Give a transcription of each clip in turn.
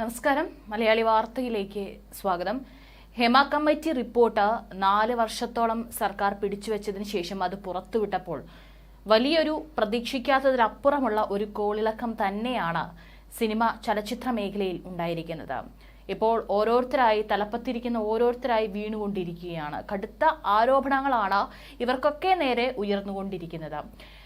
നമസ്കാരം. മലയാളി വാർത്തയിലേക്ക് സ്വാഗതം. ഹെമ കമ്മിറ്റി റിപ്പോർട്ട് നാല് വർഷത്തോളം സർക്കാർ പിടിച്ചുവെച്ചതിന് ശേഷം അത് പുറത്തുവിട്ടപ്പോൾ വലിയൊരു പ്രതീക്ഷിക്കാത്തതിനപ്പുറമുള്ള ഒരു കോളിളക്കം തന്നെയാണ് സിനിമ ചലച്ചിത്ര മേഖലയിൽ ഉണ്ടായിരിക്കുന്നത്. ഇപ്പോൾ ഓരോരുത്തരായി തലപ്പത്തിരിക്കുന്ന ഓരോരുത്തരായി വീണുകൊണ്ടിരിക്കുകയാണ്. കടുത്ത ആരോപണങ്ങളാണ് ഇവർക്കൊക്കെ നേരെ ഉയർന്നുകൊണ്ടിരിക്കുന്നത്.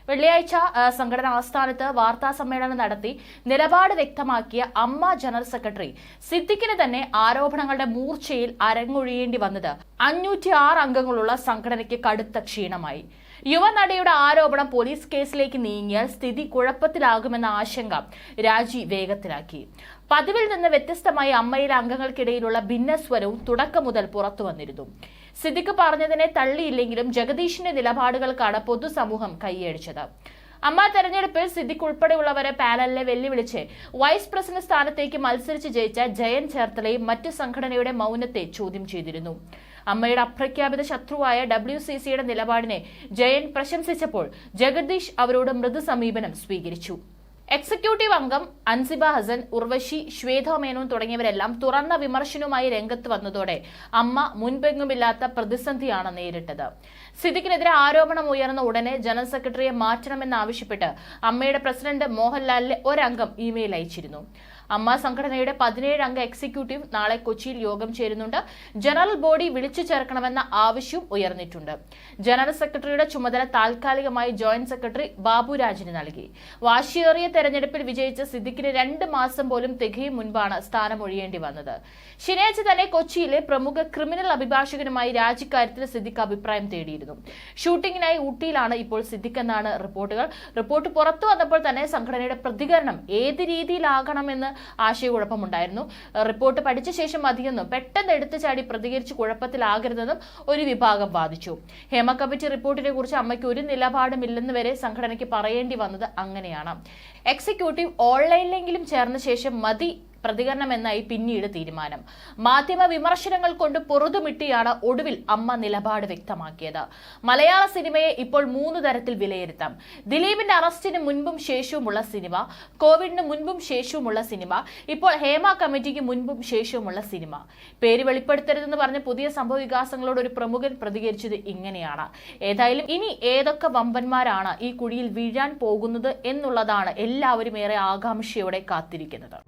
വെള്ളിയാഴ്ച സംഘടന ആസ്ഥാനത്ത് വാർത്താ സമ്മേളനം നടത്തി നിലപാട് വ്യക്തമാക്കിയ അമ്മ ജനറൽ സെക്രട്ടറി സിദ്ദിഖിന് തന്നെ ആരോപണങ്ങളുടെ മൂർച്ചയിൽ അരങ്ങൊഴിയേണ്ടി വന്നത്. അഞ്ഞൂറ്റി ആറ് അംഗങ്ങളുള്ള സംഘടനയ്ക്ക് കടുത്ത ക്ഷീണമായി. യുവനടിയുടെ ആരോപണം പോലീസ് കേസിലേക്ക് നീങ്ങിയാൽ സ്ഥിതി കുഴപ്പത്തിലാകുമെന്ന ആശങ്ക രാജി വേഗത്തിലാക്കി. പതിവിൽ നിന്ന് വ്യത്യസ്തമായി അമ്മയിലെ അംഗങ്ങൾക്കിടയിലുള്ള ഭിന്നസ്വരവും തുടക്കം മുതൽ പുറത്തു വന്നിരുന്നു. സിദ്ദിഖ് പറഞ്ഞതിനെ തള്ളിയില്ലെങ്കിലും ജഗദീഷിന്റെ നിലപാടുകൾക്കാണ് പൊതുസമൂഹം കൈയടിച്ചത്. അമ്മ തെരഞ്ഞെടുപ്പിൽ സിദ്ദിഖ് ഉൾപ്പെടെയുള്ളവരെ പാനലിനെ വെല്ലുവിളിച്ച് വൈസ് പ്രസിഡന്റ് സ്ഥാനത്തേക്ക് മത്സരിച്ച് ജയിച്ച ജയൻ ചേർത്തലയും മറ്റു സംഘടനയുടെ മൗനത്തെ ചോദ്യം ചെയ്തിരുന്നു. അമ്മയുടെ അപ്രഖ്യാപിത ശത്രുവായ ഡബ്ല്യു സി സിയുടെ നിലപാടിനെ ജയൻ പ്രശംസിച്ചപ്പോൾ ജഗദീഷ് അവരോട് മൃദു സമീപനം സ്വീകരിച്ചു. എക്സിക്യൂട്ടീവ് അംഗം അൻസിബ ഹസൻ ഉർവശി ശ്വേത മേനോൻ തുടങ്ങിയവരെല്ലാം തുറന്ന വിമർശനവുമായി രംഗത്ത് വന്നതോടെ അമ്മ മുൻപെങ്ങുമില്ലാത്ത പ്രതിസന്ധിയാണ് നേരിട്ടത്. സിദ്ദിഖിനെതിരെ ആരോപണം ഉയർന്ന ഉടനെ ജനറൽ സെക്രട്ടറിയെ മാറ്റണമെന്നാവശ്യപ്പെട്ട് അമ്മയുടെ പ്രസിഡന്റ് മോഹൻലാലിന് ഒരംഗം ഇമെയിൽ അയച്ചിരുന്നു. അമ്മ സംഘടനയുടെ പതിനേഴ് അംഗ എക്സിക്യൂട്ടീവ് നാളെ കൊച്ചിയിൽ യോഗം ചേരുന്നുണ്ട്. ജനറൽ ബോഡി വിളിച്ചു ചേർക്കണമെന്ന ആവശ്യവും ഉയർന്നിട്ടുണ്ട്. ജനറൽ സെക്രട്ടറിയുടെ ചുമതല താൽക്കാലികമായി ജോയിന്റ് സെക്രട്ടറി ബാബുരാജിന് നൽകി. വാശിയേറിയ തെരഞ്ഞെടുപ്പിൽ വിജയിച്ച സിദ്ദിഖിന് രണ്ട് മാസം പോലും തികയും മുൻപാണ് സ്ഥാനമൊഴിയേണ്ടി വന്നത്. ശനിയാഴ്ച തന്നെ കൊച്ചിയിലെ പ്രമുഖ ക്രിമിനൽ അഭിഭാഷകനുമായി രാജിക്കാര്യത്തിൽ സിദ്ദിഖ് അഭിപ്രായം തേടിയിരുന്നു. ഷൂട്ടിങ്ങിനായി ഊട്ടിയിലാണ് ഇപ്പോൾ സിദ്ദിഖ് എന്നാണ് റിപ്പോർട്ടുകൾ. റിപ്പോർട്ട് പുറത്തു വന്നപ്പോൾ തന്നെ സംഘടനയുടെ പ്രതികരണം ഏത് രീതിയിലാകണമെന്ന് ആശയക്കുഴപ്പമുണ്ടായിരുന്നു. റിപ്പോർട്ട് പഠിച്ച ശേഷം മതിയെന്നും പെട്ടെന്ന് എടുത്തു ചാടി പ്രതികരിച്ച് കുഴപ്പത്തിലാകരുതെന്നും ഒരു വിഭാഗം വാദിച്ചു. ഹേമ കമ്മിറ്റി റിപ്പോർട്ടിനെ കുറിച്ച് അമ്മയ്ക്ക് ഒരു നിലപാടുമില്ലെന്ന് വരെ സംഘടനയ്ക്ക് പറയേണ്ടി വന്നത് അങ്ങനെയാണ്. എക്സിക്യൂട്ടീവ് ഓൺലൈനിലെങ്കിലും ചേർന്ന ശേഷം മതി പ്രതികരണം എന്നായി പിന്നീട് തീരുമാനം. മാധ്യമ വിമർശനങ്ങൾ കൊണ്ട് പൊറുതുമിട്ടിയാണ് ഒടുവിൽ അമ്മ നിലപാട് വ്യക്തമാക്കിയത്. മലയാള സിനിമയെ ഇപ്പോൾ മൂന്ന് തരത്തിൽ വിലയിരുത്താം. ദിലീപിന്റെ അറസ്റ്റിന് മുൻപും ശേഷവുമുള്ള സിനിമ കോവിഡിന് മുൻപും ശേഷവുമുള്ള സിനിമ ഇപ്പോൾ ഹേമ കമ്മിറ്റിക്ക് മുൻപും ശേഷവുമുള്ള സിനിമ. പേര് വെളിപ്പെടുത്തരുതെന്ന് പറഞ്ഞ പുതിയ സംഭവ വികാസങ്ങളോട് ഒരു പ്രമുഖൻ പ്രതികരിച്ചത് ഇങ്ങനെയാണ്. ഏതായാലും ഇനി ഏതൊക്കെ വമ്പന്മാരാണ് ഈ കുഴിയിൽ വീഴാൻ പോകുന്നത് എന്നുള്ളതാണ് എല്ലാവരും ഏറെ ആകാംക്ഷയോടെ കാത്തിരിക്കുന്നത്.